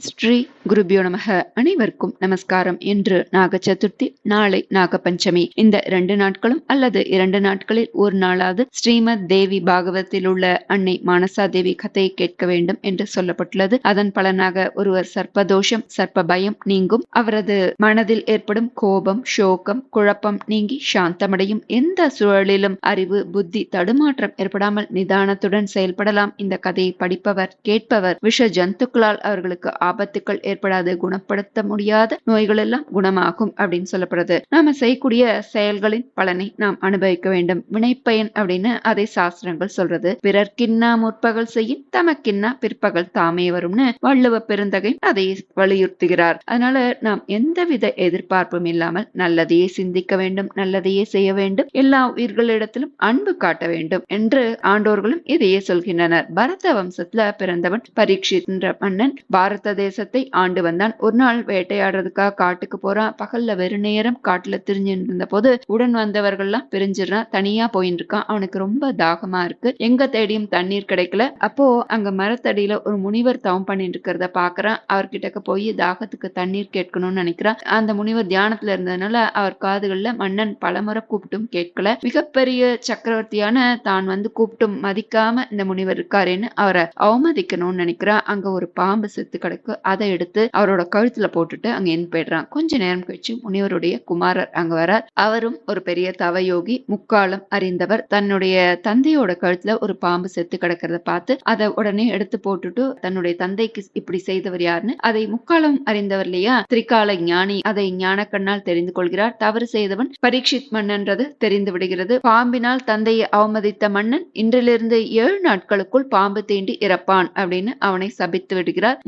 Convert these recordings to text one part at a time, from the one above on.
ஸ்ரீ குருபியோ நமக. அனைவருக்கும் நமஸ்காரம் இன்று நாக சதுர்த்தி நாளை நாக பஞ்சமி இந்த இரண்டு நாட்களும் அல்லது இரண்டு நாட்களில் ஒரு நாளாவது ஸ்ரீமத் தேவி பாகவத்தில் உள்ள அன்னை மானசா தேவி கதையை கேட்க வேண்டும் என்று சொல்லப்பட்டுள்ளது. அதன் பலனாக ஒருவர் சர்ப்பதோஷம் சர்ப்ப பயம் நீங்கும். அவரது மனதில் ஏற்படும் கோபம் சோகம் குழப்பம் நீங்கி சாந்தமடையும். எந்த சூழலிலும் அறிவு புத்தி தடுமாற்றம் ஏற்படாமல் நிதானத்துடன் செயல்படலாம். இந்த கதையை படிப்பவர் கேட்பவர் விஷ ஜந்துக்களால் அவர்களுக்கு ஆபத்துக்கள் ஏற்படாது குணப்படுத்த முடியாத நோய்கள் எல்லாம் குணமாகும் அப்படின்னு சொல்லப்படுது நாம செய்யக்கூடிய செயல்களின் பலனை நாம் அனுபவிக்க வேண்டும். வினைப்பயன் அப்படின்னு அதை சாஸ்திரங்கள் சொல்றது. பிறர்க்கின்னா முற்பகல் செய்யும் தமக்கின்னா பிற்பகல் தாமே வரும்னு வள்ளுவ பெருந்தகை அதை வலியுறுத்துகிறார். அதனால நாம் எந்தவித எதிர்பார்ப்பும் இல்லாமல் நல்லதையே சிந்திக்க வேண்டும் நல்லதையே செய்ய வேண்டும் எல்லா உயிர்களிடத்திலும் அன்பு காட்ட வேண்டும் என்று ஆண்டோர்களும் இதையே சொல்கின்றனர். பரத வம்சத்துல பிறந்தவன் பரீட்சித் மன்னன் பாரத தேசத்தை ஆண்டு வந்தான். ஒரு நாள் வேட்டையாடுறதுக்காக காட்டுக்கு போறான். பகல்ல வெறு நேரம் காட்டுல திரிஞ்சுட்டு இருந்த போது உடன் வந்தவர்கள்லாம் பிரிஞ்சிடறான் தனியா போயின்னு இருக்கான் அவனுக்கு ரொம்ப தாகமா இருக்கு. எங்க தேடியும் தண்ணீர் கிடைக்கல. அப்போ அங்க மரத்தடியில ஒரு முனிவர் தவம் பண்ணிட்டு இருக்கிறத பாக்குறான். அவர்கிட்ட போய் தாகத்துக்கு தண்ணீர் கேட்கணும்னு நினைக்கிறான் அந்த முனிவர் தியானத்துல இருந்ததுனால அவர் காதுகள்ல மன்னன் பலமுறை கூப்பிட்டும் கேட்கல. மிகப்பெரிய சக்கரவர்த்தியான தான் வந்து கூப்பிட்டும் மதிக்காம இந்த முனிவர் இருக்காருன்னு அவரை அவமதிக்கணும்னு நினைக்கிறான் அங்க ஒரு பாம்பு செத்து கிடக்கு. அதை எடுத்து அவரோட கழுத்துல போட்டுட்டு அங்க என் போயிடுறான். கொஞ்ச நேரம் கழிச்சு முனிவருடைய குமாரர் அங்க வரார் அவரும் ஒரு பெரிய தவயோகி முக்காலம் அறிந்தவர். தன்னுடைய தந்தையோட கழுத்துல ஒரு பாம்பு செத்து கிடக்கிறத பார்த்து அதை உடனே எடுத்து போட்டுட்டு தன்னுடைய தந்தைக்கு இப்படி செய்தவர் யாருன்னு அதை முக்காலம் அறிந்தவர் இல்லையா? திரிகால ஞானி. அதை ஞான கண்ணால் தெரிந்து கொள்கிறார். தவறு செய்தவன் பரீட்சித் மன்னன்றது தெரிந்து விடுகிறது. பாம்பினால் தந்தையை அவமதித்த மன்னன் இன்றிலிருந்து ஏழு நாட்களுக்குள் பாம்பு தீண்டி இறப்பான் அப்படின்னு அவனை சபித்து விடுகிறார்.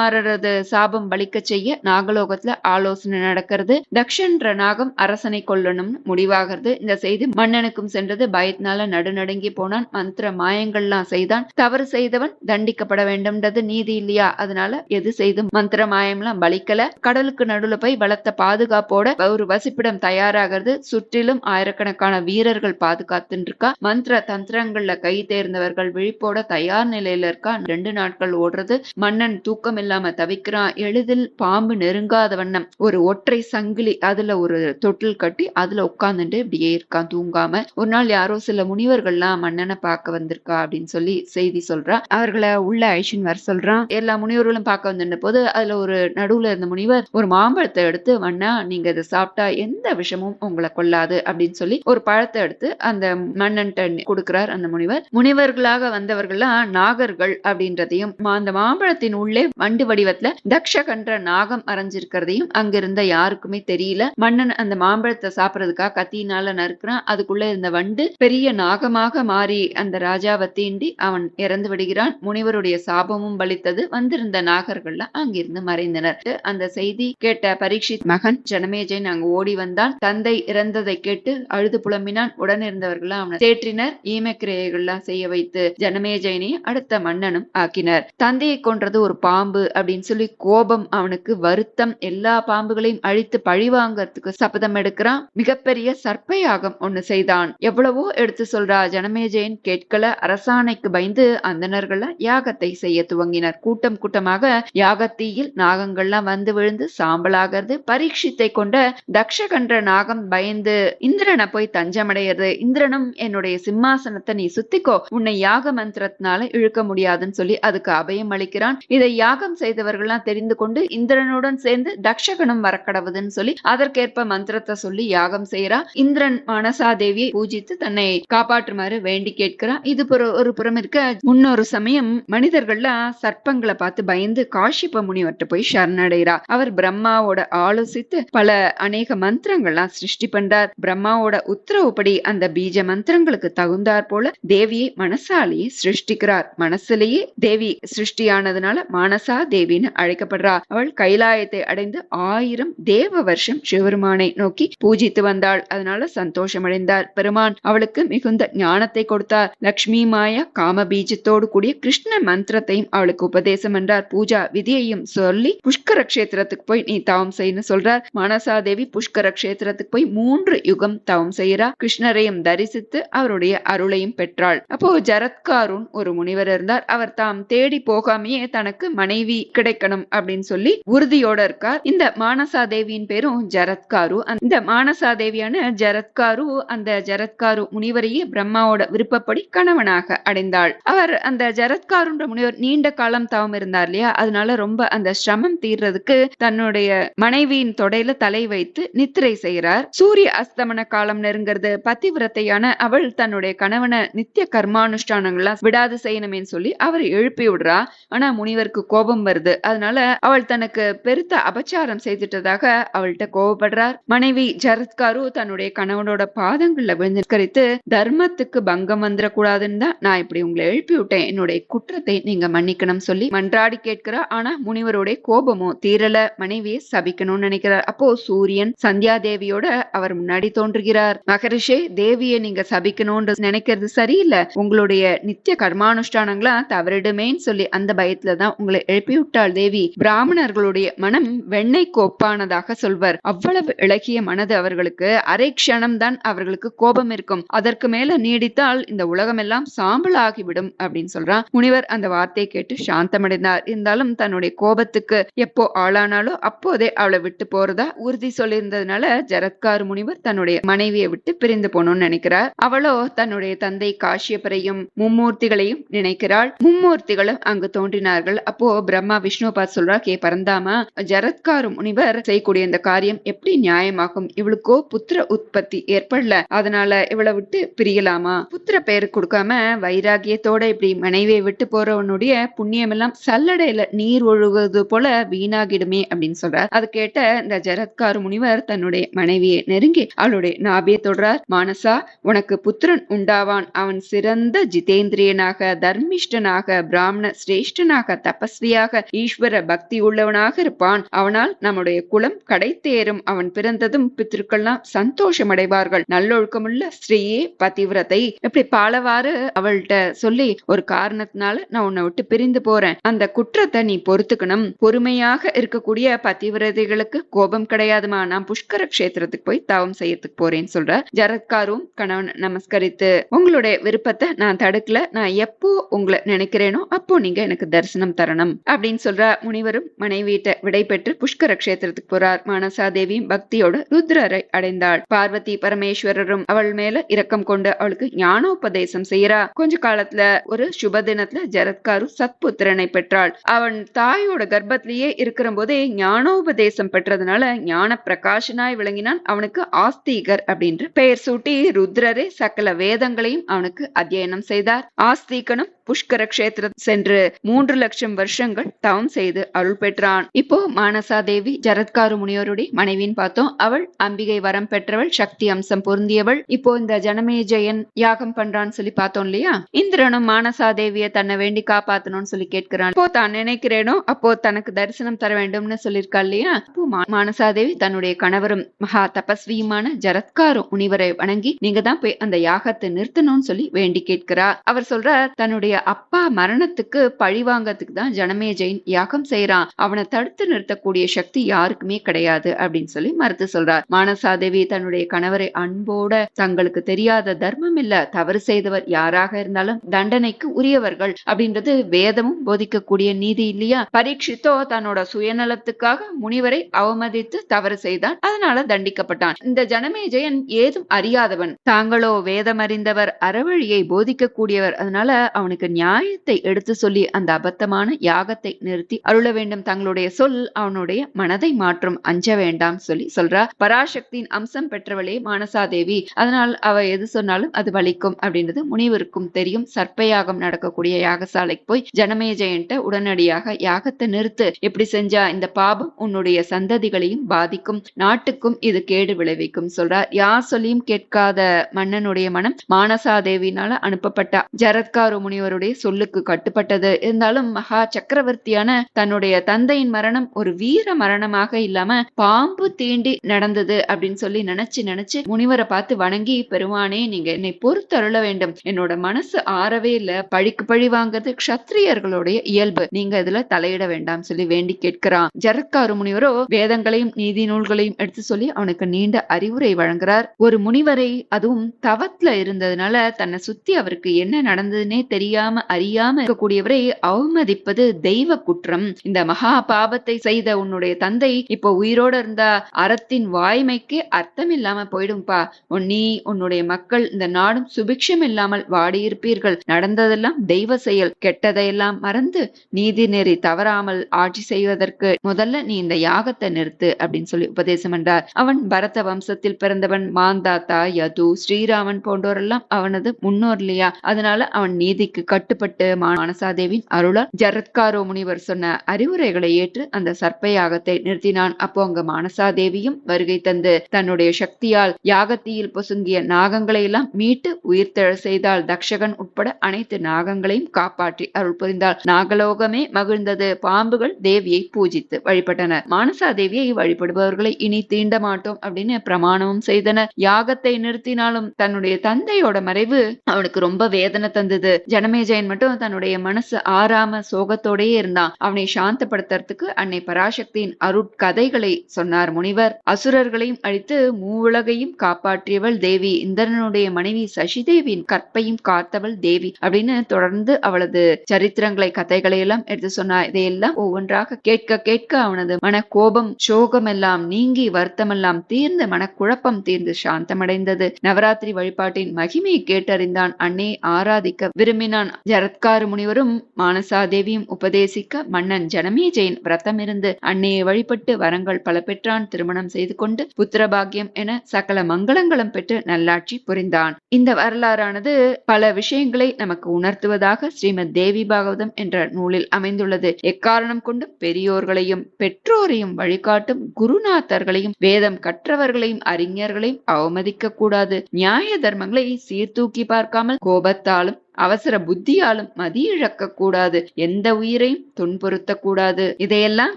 முனிகுமாரரது சாபம் பலிக்க செய்ய நாகலோகத்துல ஆலோசனை நடக்கிறது. தக்ஷன்ற நாகம் அரசனை கொல்லணும்னு முடிவாகிறது. இந்த செய்தி மன்னனுக்கும் சென்றது. பயத்தினால நடுநடுங்கி போனான். மந்திர மாயங்கள்லாம் செய்தான். தவறு செய்தவன் தண்டிக்கப்பட வேண்டும்ன்றது நீதி இல்லையா? அதனால எது செய்தும் மந்திர மாயம்லாம் பலிக்கல. கடலுக்கு நடுவுல போய் பலத்த பாதுகாப்போட ஒரு வசிப்பிடம் தயாராகிறது. சுற்றிலும் ஆயிரக்கணக்கான வீரர்கள் பாதுகாத்துன்னு இருக்கா மந்திர தந்திரங்கள்ல கை தேர்ந்தவர்கள் விழிப்போட தயார் நிலையில இருக்கா. ரெண்டு நாட்கள் ஓடுறது. மன்னன் தூக்கம் இல்லாம தவிக்கிறான். எளிதில் பாம்பு நெருங்காத வண்ணம். ஒரு ஒற்றை சங்கிலி அதுல ஒரு தொட்டில் கட்டி அதுல உட்காந்துட்டு இப்படியே இருக்கான். தூங்காம ஒரு நாள் யாரோ சில முனிவர்கள்லாம் மன்னனை பார்க்க வந்திருக்கா அப்படின்னு சொல்லி செய்தி சொல்றா அவர்களை உள்ள ஐஷன் வர சொல்றான். எல்லா முனிவர்களும் பார்க்க வந்திருந்த போது அதுல ஒரு நடுவுல இருந்த முனிவர் ஒரு மாம்பழத்தை எடுத்து மன்னா நீங்க இதை சாப்பிட்டா எந்த விஷமும் உங்களை கொள்ளாது அப்படின்னு சொல்லி ஒரு பழத்தை எடுத்து அந்த மன்னன் கொடுக்கிறார் அந்த முனிவர். முனிவர்களாக வந்தவர்கள்லாம் நாகர்கள் அப்படின்றதையும் அந்த மாம்பழத்தின் உள்ளே வண்டி வடிவத்துல தக்ஷகன்ற நாகம் அரைஞ்சிருக்கிறதையும் அங்கிருந்த யாருக்குமே தெரியல. மன்னன் அந்த மாம்பழத்தை சாப்பிடறதுக்காக கத்தியினால நறுக்கிறான். அதுக்குள்ள இருந்த வண்டு பெரிய நாகமாக மாறி அந்த ராஜாவை தீண்டி அவன் இறந்து விடுகிறான். முனிவருடைய சாபமும் பலித்தது வந்திருந்த நாகர்கள்லாம் அங்கிருந்து மறைந்தனர். அந்த செய்தி கேட்ட பரீட்சித் மகன் ஜனமேஜன் அங்கு ஓடி வந்தான் தந்தை இறந்ததை கேட்டு அழுது புலம்பினான். உடன் இருந்தவர்கள் அவனை தேற்றினர் ஈமக்கிரையெல்லாம் செய்ய வைத்து ஜனமேஜயனை அடுத்த மன்னனும் ஆக்கினர். தந்தையை கொன்றது ஒரு பாம்பு. அப்படின்னு சொல்லி கோபம் அவனுக்கு வருத்தம் எல்லா பாம்புகளையும் அழித்து பழி வாங்கறதுக்கு சபதம் எடுக்கிறான். மிகப்பெரிய சர்ப்பயாகம் ஒண்ணு செய்தான். எவ்வளவோ எடுத்து சொல்றா ஜனமேஜயன் கேட்கல. அரசாணைக்கு பயந்து அந்தனர்கள் யாகத்தை செய்ய துவங்கினர். கூட்டம் கூட்டமாக யாகத்தீயில் நாகங்கள்லாம் வந்து விழுந்து சாம்பலாகிறது. பரீட்சித்தை கொண்ட தக்ஷகன்ற நாகம் பயந்து இந்திரனை போய் தஞ்சமடையிறது. இந்திரனும் என்னுடைய சிம்மாசனத்தை நீ சுத்திக்கோ. உன்னை யாக மந்திரத்தினால இழுக்க முடியாதுன்னு சொல்லி அதுக்கு அபயம் அளிக்கிறான். இதை யாகம் செய்தவர்கள்லாம் தெரிந்து கொண்டு இந்திரனுடன் சேர்ந்து தக்ஷகணம் வரக்கடவுதுன்னு சொல்லி அதற்கேற்ப மந்திரத்தை சொல்லி யாகம் செய்யறா இந்திரன் மனசா தேவியை பூஜித்து தன்னை காப்பாற்றுமாறு வேண்டி கேட்கிறான் இது ஒரு புறம் இருக்க முன்னொரு சமயம் மனிதர்கள்லாம் சர்ப்பங்களை பார்த்து பயந்து காஷிப்ப முனிவர்கிட்ட போய் சரணடைகிறா அவர் பிரம்மாவோட ஆலோசித்து பல அநேக மந்திரங்கள்லாம் சிருஷ்டி பண்றார். பிரம்மாவோட உத்தரவுப்படி அந்த பீஜ மந்திரங்களுக்கு தகுந்தாற் போல தேவியை மனசாலேயே சிருஷ்டிக்கிறார். மனசுலேயே தேவி சிருஷ்டியானதுனால மானசா தேவின்னு அழைக்கப்படுறா. அவள் கைலாயத்தை அடைந்து ஆயிரம் தேவ வருஷம் சிவருமானை நோக்கி பூஜித்து வந்தாள். அதனால சந்தோஷம் அடைந்தார் பெருமான் அவளுக்கு மிகுந்த ஞானத்தை கொடுத்தார். லக்ஷ்மி மாயா காம பீஜத்தோடு கூடிய கிருஷ்ண மந்திரத்தையும் அவளுக்கு உபதேசம் என்றார். பூஜா விதியையும் சொல்லி புஷ்கர கஷேத்திரத்துக்கு போய் நீ தவம் செய்யு சொல்றார். மனசாதேவி புஷ்கர கஷேத்திரத்துக்கு போய் மூன்று யுகம் தவம் செய்யறா கிருஷ்ணரையும் தரிசித்து அவருடைய அருளையும் பெற்றாள். அப்போ ஜரத்காருன் ஒரு முனிவர் இருந்தார். அவர் தாம் தேடி போகாமையே தனக்கு மனைவி கிடைக்கணும் அப்படின்னு சொல்லி உறுதியோட இருக்கார். இந்த மானசா தேவியின் பேரும் ஜரத்காரு. இந்த மானசா தேவியான ஜரத்காரு அந்த ஜரத்காரு முனிவரையே பிரம்மாவோட விருப்பப்படி கணவனாக அடைந்தாள். அவர் அந்த ஜரத்காருன்ற முனிவர் நீண்ட காலம் தவம் இருந்தார் இல்லையா? அதனால ரொம்ப அந்த சிரமம் தீர்றதுக்கு தன்னுடைய மனைவியின் தொடையில தலை வைத்து நித்திரை செய்கிறார். சூரிய அஸ்தமன காலம் நெருங்கிறது பத்திவிரத்தையான அவள் தன்னுடைய கணவனை நித்திய கர்மானுஷ்டானங்கள்லாம் விடாது செய்யணுமேன்னு சொல்லி அவர் எழுப்பி விடுறா. ஆனா முனிவருக்கு கோபம் வருது. அதனால அவள் தனக்கு பெருத்த அபச்சாரம் செய்துட்டதாக அவள்கிட்ட கோபப்படுறார். மனைவி ஜரத்காரு தன்னுடைய கணவனோட பாதங்கள்ல விழுந்து தர்மத்துக்கு பங்கம் வந்துடக்கூடாதுன்னு தான் நான் இப்படி உங்களை எழுப்பி விட்டேன். என்னுடைய குற்றத்தை நீங்க மன்னிக்கணும் சொல்லி மன்றாடி கேட்கிறா ஆனா முனிவருடைய கோபமும் தீரல. மனைவியை சபிக்கணும்னு நினைக்கிறார். அப்போ சூரியன் சந்தியா தேவியோட அவர் முன்னாடி தோன்றுகிறார். மகரிஷே தேவியை நீங்க சபிக்கணும்னு நினைக்கிறது சரியில்லை. உங்களுடைய நித்திய கர்மானுஷ்டானங்களா தவறிடுமேன்னு சொல்லி அந்த பயத்துலதான் உங்களை எழுப்பி விட்டாள் தேவி. பிராமணர்களுடைய மனம் வெண்ணெய் கோப்பானதாக சொல்வர். அவ்வளவு இளகிய மனது அவர்களுக்கு அரை க்ஷணம்தான் அவர்களுக்கு கோபம் இருக்கும். அதற்கு மேல நீடித்தால் இந்த உலகம் எல்லாம் சாம்பல் ஆகிவிடும் அப்படின்னு சொல்றான். முனிவர் அந்த வார்த்தையை கேட்டு சாந்தமடைந்தார். இருந்தாலும் தன்னுடைய கோபத்துக்கு எப்போ ஆளானாலோ அப்போதே அவளை விட்டு போறதா உறுதி சொல்லியிருந்ததுனால ஜரத்கார் முனிவர் தன்னுடைய மனைவியை விட்டு பிரிந்து போகணும்னு நினைக்கிறார். அவளோ தன்னுடைய தந்தை காஷ்யப்பரையும் மும்மூர்த்திகளையும் நினைக்கிறாள். மும்மூர்த்திகளும் அங்கு தோன்றினார்கள். அப்போ பிரம்மா விஷ்ணு பார்த்து சொல்றா கே பரந்தாமா ஜரத்காரு முனிவர் செய்யக்கூடிய இந்த காரியம் எப்படி நியாயமாகும்? இவளுக்கோ புத்திர உற்பத்தி ஏற்படல. அதனால இவளை விட்டு பிரியலாமா? புத்திர பெயர் கொடுக்காம வைராகியத்தோட இப்படி மனைவியை விட்டு போறவனுடைய புண்ணியம் எல்லாம் சல்லடையில நீர் ஒழுகுவது போல வீணாகிடுமே அப்படின்னு சொல்றார். அது கேட்ட இந்த ஜரத்காரு முனிவர் தன்னுடைய மனைவியை நெருங்கி அவளுடைய நாபியை தொடர்றார் மானசா உனக்கு புத்திரன் உண்டாவான். அவன் சிறந்த ஜிதேந்திரியனாக தர்மிஷ்டனாக பிராமண சிரேஷ்டனாக தபஸ்வியாக ஈஸ்வர பக்தி உள்ளவனாக இருப்பான். அவனால் நம்முடைய குலம் கடைத்தேறும். அவன் பிறந்ததும் பித்திருக்கள்லாம் சந்தோஷம் அடைவார்கள் நல்லொழுக்கமுள்ள ஸ்ரீயே பதிவிரதை. இப்படி பலவாறு அவள்கிட்ட சொல்லி ஒரு காரணத்தினால நான் உன்னை விட்டு பிரிந்து போறேன். அந்த குற்றத்தை நீ பொறுத்துக்கணும். பொறுமையாக இருக்கக்கூடிய பதிவிரதைகளுக்கு கோபம் கிடையாதுமா? நான் புஷ்கர கஷேத்திரத்துக்கு போய் தவம் செய்யறதுக்கு போறேன்னு சொல்ற. ஜரத்காரும் கணவன் நமஸ்கரித்து உங்களுடைய விருப்பத்தை நான் தடுக்கல. நான் எப்போ உங்களை நினைக்கிறேனோ அப்போ நீங்க எனக்கு தரிசனம் தரணும். அப்படின்னு சொல்ற முனிவரும் மனைவியிட்ட விடை பெற்று புஷ்கர கஷேத்திரத்துக்கு போறார். மானசாதேவியும் பக்தியோட ருத்ரரை அடைந்தாள். பார்வதி பரமேஸ்வரரும் அவள் மேல இரக்கம் கொண்டு அவளுக்கு ஞானோபதேசம் செய்யறா கொஞ்ச காலத்துல ஒரு சுப தினத்துல ஜரத்காரு சத்புத்திரனை பெற்றாள். அவன் தாயோட கர்ப்பத்திலேயே இருக்கிற போதே ஞானோபதேசம் பெற்றதுனால ஞான பிரகாசனாய் விளங்கினான். அவனுக்கு ஆஸ்திகர் அப்படின்ற பெயர் சூட்டி ருத்ரரே சகல வேதங்களையும் அவனுக்கு அத்தியனம் செய்தார். ஆஸ்திகனும் புஷ்கர கஷேத்திர சென்று மூன்று லட்சம் வருஷங்கள் தவம் செய்து அருள் பெற்றான். இப்போ மானசா தேவி ஜரத்காரு முனியோருடைய மனைவின்னு பார்த்தோம். அவள் அம்பிகை வரம் பெற்றவள் சக்தி அம்சம் பொருந்தியவள். இப்போ இந்த ஜனமேஜயன் யாகம் பண்றான்னு சொல்லி பார்த்தோம் இல்லையா? இந்திரனும் மானசா தேவிய தன்னை வேண்டி காப்பாத்தணும்னு சொல்லி கேட்கிறான். இப்போ தான் நினைக்கிறேனோ? அப்போ தனக்கு தரிசனம் தர வேண்டும்னு சொல்லியிருக்கா இல்லையா? அப்போ மானசாதேவி மானசா தேவி தன்னுடைய கணவரும் மகா தபஸ்வியுமான ஜரத்காரு முனிவரை வணங்கி நீங்க தான் போய் அந்த யாகத்தை நிறுத்தணும்னு சொல்லி வேண்டி கேட்கிறா அவர் சொல்ற தன்னுடைய அப்பா மரணத்துக்கு பழி வாங்கறதுக்கு தான் ஜனமேஜெயின் யாகம் செய்யறான் அவனை தடுத்து நிறுத்தக்கூடிய சக்தி யாருக்குமே கிடையாது அப்படின்னு சொல்லி மறுத்து சொல்றார். மானசாதேவி தன்னுடைய கணவரை அன்போட தங்களுக்கு தெரியாத தர்மம் இல்ல தவறு செய்தவர் யாராக இருந்தாலும் தண்டனைக்கு உரியவர்கள் அப்படின்றது வேதமும் போதிக்கக்கூடிய நீதி இல்லையா? பரீட்சித்தோ தன்னோட சுயநலத்துக்காக முனிவரை அவமதித்து தவறு செய்தான். அதனால தண்டிக்கப்பட்டான். இந்த ஜனமேஜயன் ஏதும் அறியாதவன். தாங்களோ வேதம் அறிந்தவர் அறவழியை போதிக்கக்கூடியவர். அதனால அவனுக்கு நியாயத்தை எடுத்து சொல்லி அந்த அபத்தமான யாகத்தை நிறுத்தி அருள வேண்டும். தங்களுடைய சொல் அவனுடைய மனதை மாற்றும். அஞ்ச வேண்டாம் சொல்லி சொல்றா. பராசக்தியின் அம்சம் பெற்றவளே மானசாதேவி. அதனால் அவ எது சொன்னாலும் அது வலிக்கும் அப்படின்றது முனிவருக்கும் தெரியும். சர்ப்பயாகம் நடக்கக்கூடிய யாகசாலைக்கு போய் ஜனமேஜயன்ட்ட உடனடியாக யாகத்தை நிறுத்து. எப்படி செஞ்சா இந்த பாபம் உன்னுடைய சந்ததிகளையும் பாதிக்கும். நாட்டுக்கும் இது கேடு விளைவிக்கும் சொல்றார் யார் சொல்லியும் கேட்காத மன்னனுடைய மனம் மானசாதேவினால அனுப்பப்பட்ட. ஜரத்காரு அவருடைய சொல்லுக்கு கட்டுப்பட்டது. இருந்தாலும் மகா சக்கரவர்த்தியான தன்னுடைய தந்தையின் மரணம் ஒரு வீர மரணமாக இல்லாம பாம்பு தீண்டி நடந்தது அப்படின்னு சொல்லி நினைச்சு நினைச்சு முனிவரை பார்த்து வணங்கி பெருமானே நீங்க என்னை பொறுத்தருள வேண்டும். என்னோட மனசு ஆறவே இல்ல. பழிக்கு பழி வாங்குறது கஷத்திரியர்களுடைய இயல்பு. நீங்க இதுல தலையிட வேண்டாம் சொல்லி வேண்டி கேட்கிறான். ஜரத்காரு முனிவரோ வேதங்களையும் நீதி நூல்களையும் எடுத்து சொல்லி அவனுக்கு நீண்ட அறிவுரை வழங்குறார். ஒரு முனிவரை அதுவும் தவத்துல இருந்ததுனால தன்னை சுத்தி அவருக்கு என்ன நடந்ததுன்னே தெரியாது. தெரியாம அறியாம இருக்கக்கூடியவரை அவமதிப்பது தெய்வ குற்றம். இந்த மகா பாவத்தை செய்த உன்னுடைய தந்தை இப்போ உயிரோட இருந்தா அறத்தின் வாய்மைக்கு அர்த்தம் இல்லாம போயிடும்பா. உன் நீ உன்னுடைய மக்கள் இந்த நாடும் சுபிக்ஷம் இல்லாமல் வாடியிருப்பீர்கள். நடந்ததெல்லாம் தெய்வ செயல். கெட்டதையெல்லாம் மறந்து நீதி நெறி தவறாமல் ஆட்சி செய்வதற்கு முதல்ல நீ இந்த யாகத்தை நிறுத்து அப்படின்னு சொல்லி உபதேசம் என்றார். அவன் பரத வம்சத்தில் பிறந்தவன் மாந்தாத்தா யது ஸ்ரீராமன் போன்றோரெல்லாம் அவனது முன்னோர் இல்லையா? அதனால அவன் நீதிக்கு கட்டுப்பட்டு மானசாதேவின் அருளால் ஜரத்காரோ முனிவர் சொன்ன அறிவுரைகளை ஏற்று அந்த சர்ப்ப யாகத்தை நிறுத்தினான். அப்போ அங்க மானசாதேவியும் வருகை தந்து தன்னுடைய சக்தியால் யாகத்தியில் பொசுங்கிய நாகங்களை எல்லாம் மீட்டு உயிர்த்தெழ செய்தால் தக்ஷகன் உட்பட அனைத்து நாகங்களையும் காப்பாற்றி அருள் புரிந்தாள். நாகலோகமே மகிழ்ந்தது. பாம்புகள் தேவியை பூஜித்து வழிபட்டனர் மானசா தேவியை வழிபடுபவர்களை இனி தீண்ட மாட்டோம் அப்படின்னு பிரமாணமும் செய்தனர் யாகத்தை நிறுத்தினாலும் தன்னுடைய தந்தையோட மறைவு அவனுக்கு ரொம்ப வேதனை தந்தது. ஜனமே ஜனமேஜயன் மட்டும் தன்னுடைய மனசு ஆறாம சோகத்தோடயே இருந்தான். அவனை சாந்தப்படுத்துறதுக்கு அன்னை பராசக்தியின் அருட்கதைகளை சொன்னார் முனிவர். அசுரர்களையும் அழித்து மூவுலகையும் காப்பாற்றியவள் தேவி. இந்திரனுடைய மனைவி சசிதேவியின் கற்பையும் காத்தவள் தேவி அப்படின்னு தொடர்ந்து அவளது சரித்திரங்களை கதைகளை எல்லாம் எடுத்து சொன்னார் இதையெல்லாம் ஒவ்வொன்றாக கேட்க கேட்க அவனது மன கோபம் சோகம் எல்லாம் நீங்கி வருத்தமெல்லாம் தீர்ந்து மனக்குழப்பம் தீர்ந்து சாந்தமடைந்தது. நவராத்திரி வழிபாட்டின் மகிமையை கேட்டறிந்தான் அன்னை. ஆராதிக்க விரும்பினான். ஜரத்கார முனிவரும் மானசாதேவியும் உபதேசிக்க மன்னன் ஜனமேஜயன் விரதம் அன்னையை வழிபட்டு வரங்கள் பல பெற்றான் திருமணம் செய்து கொண்டு புத்திரபாகியம் என சகல மங்களங்களும் பெற்று நல்லாட்சி புரிந்தான். இந்த வரலாறானது பல விஷயங்களை நமக்கு உணர்த்துவதாக ஸ்ரீமத் தேவி பாகவதம் என்ற நூலில் அமைந்துள்ளது. எக்காரணம் கொண்டு பெரியோர்களையும் பெற்றோரையும் வழிகாட்டும் குருநாதர்களையும் வேதம் கற்றவர்களையும் அறிஞர்களையும் அவமதிக்க கூடாது நியாய தர்மங்களை சீர்தூக்கி பார்க்காமல் கோபத்தாலும் அவசர புத்தியாலும் மதியிழக்க கூடாது. எந்த உயிரையும் துன்புறுத்த கூடாது. இதையெல்லாம்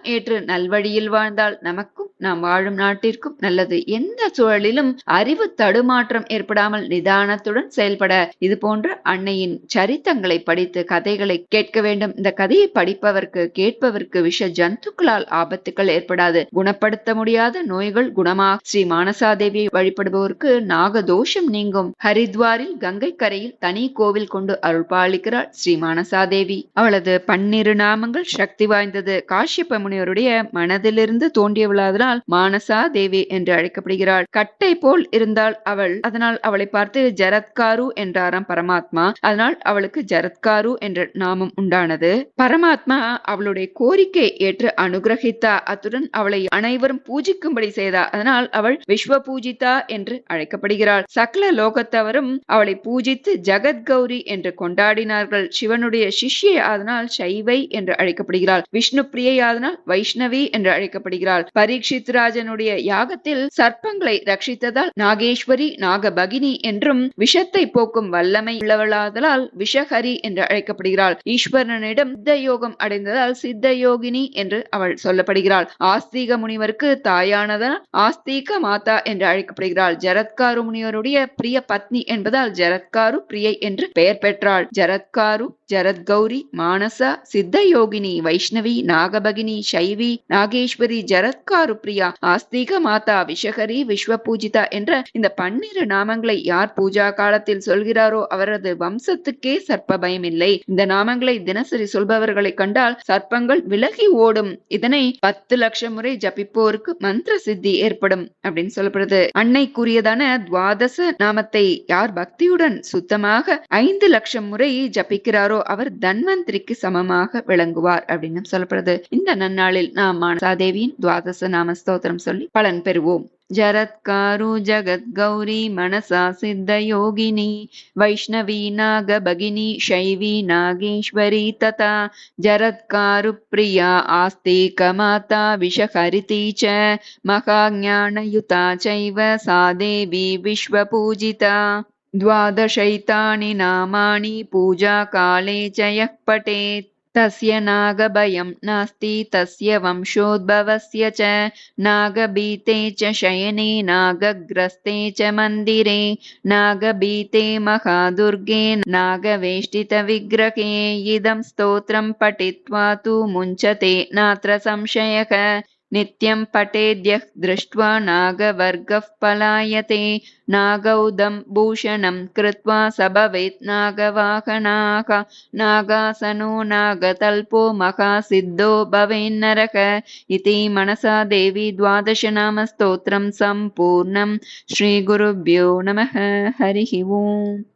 ஏற்று நல்வழியில் வாழ்ந்தால் நமக்கும் நாம் வாழும் நாட்டிற்கும் நல்லது. எந்த சூழலிலும் அறிவு தடுமாற்றம் ஏற்படாமல் நிதானத்துடன் செயல்பட. இது போன்ற அன்னையின் சரித்தங்களை படித்து கதைகளை கேட்க வேண்டும். இந்த கதையை படிப்பவர்க்கு கேட்பவர்க்கு விஷ ஜந்துக்களால் ஆபத்துக்கள் ஏற்படாது. குணப்படுத்த முடியாத நோய்கள் குணமாக. ஸ்ரீ மானசாதேவியை வழிபடுபவருக்கு நாகதோஷம் நீங்கும். ஹரித்வாரில் கங்கை கரையில் தனி கோவில் கொண்டு அருள் அருள்பாளிக்கிறாள் ஸ்ரீ மானசாதேவி அவளது பன்னிரு நாமங்கள் சக்தி வாய்ந்தது. காஷ்யப்ப முனிவருடைய மனதிலிருந்து தோன்றியவளாதனால் மானசா தேவி என்று அழைக்கப்படுகிறாள். கட்டை போல் இருந்தால் அவள். அதனால் அவளை பார்த்து ஜரத்காரு என்றாராம் பரமாத்மா. அதனால் அவளுக்கு ஜரத்காரு என்ற நாமம் உண்டானது. பரமாத்மா அவளுடைய கோரிக்கை ஏற்று அனுகிரகித்தா. அத்துடன் அவளை அனைவரும் பூஜிக்கும்படி செய்தா. அதனால் அவள் விஸ்வ பூஜிதா என்று அழைக்கப்படுகிறாள். சகல லோகத்தவரும் அவளை பூஜித்து ஜகத் கௌரி என்று கொண்டாடினார்கள். சிவனுடைய சிஷ்யை ஆதனால் சைவை என்று அழைக்கப்படுகிறாள். விஷ்ணு பிரியை ஆதனால் வைஷ்ணவி என்று அழைக்கப்படுகிறாள். பரீட்சித் ராஜனுடைய யாகத்தில் சர்ப்பங்களை ரட்சித்ததால் நாகேஸ்வரி நாகபகினி என்றும் விஷத்தை போக்கும் வல்லமை உள்ளவளாதலால் விஷஹரி என்று அழைக்கப்படுகிறாள். ஈஸ்வரனிடம் சித்த யோகம் அடைந்ததால் சித்த யோகினி என்று அவள் சொல்லப்படுகிறாள். ஆஸ்தீக முனிவருக்கு தாயானதால் ஆஸ்தீக மாதா என்று அழைக்கப்படுகிறாள். ஜரத்காரு முனிவருடைய பிரிய பத்னி என்பதால் ஜரத்காரு பிரியை என்று பெயர் பெற்றாள். ஜரத்காரு ஜரத்கௌரி மானசா சித்த யோகினி வைஷ்ணவி நாகபகினி சைவி நாகேஸ்வரி ஜரத்காரு பிரியா ஆஸ்திக மாதா விஷகரி விஸ்வ பூஜிதா என்ற இந்த பன்னிரு நாமங்களை யார் பூஜா காலத்தில் சொல்கிறாரோ அவரது வம்சத்துக்கே சர்ப்ப பயம் இல்லை இந்த நாமங்களை தினசரி சொல்பவர்களை கண்டால் சர்ப்பங்கள் விலகி ஓடும். இதனை பத்து லட்சம் முறை ஜபிப்போருக்கு மந்திர சித்தி ஏற்படும் அப்படின்னு சொல்லப்படுது. அன்னை கூறியதான துவாதச நாமத்தை யார் பக்தியுடன் சுத்தமாக ஐந்து லட்சம் முறை ஜபிக்கிறாரோ அவர் தன்வந்திரிக்கு சமமாக விளங்குவார் அப்படின்னு சொல்லப்படுது. இந்த நன்னாளில் நாம் மானசாதேவியின் துவாதச நாம ஸ்தோத்திரம் சொல்லி பலன் பெறுவோம். ஜரத்காரு ஜகத் கௌரி மனசா சித்த யோகினி வைஷ்ணவி நாக பகினி சைவி நாகேஸ்வரி ததா ஜரத்காரு பிரியா ஆஸ்திக மாதா விஷஹரிதி ச மகாஞானயுதா द्वादशैतानि नामानि पूजाकाले च यः पठेत् तस्य नागभयं नास्ति तस्य वंशोद्भवस्य च नागभीते च शयने नागग्रस्ते च मन्दिरे नागभीते महादुर्गे नागवेष्टितविग्रहे इदं स्तोत्रं पठित्वा तु मुञ्चते नात्र संशयः। नित्यं पठेद्यः दृष्ट्वा नागवर्गः पलायते। नागौदं भूषणं कृत्वा स भवेत् नागवाहनाः। नागासनो नागतल्पो महासिद्धो भवेन्नरः इति मनसा देवी द्वादशनामस्तोत्रं सम्पूर्णं। श्रीगुरुभ्यो नमः। हरिः ओम्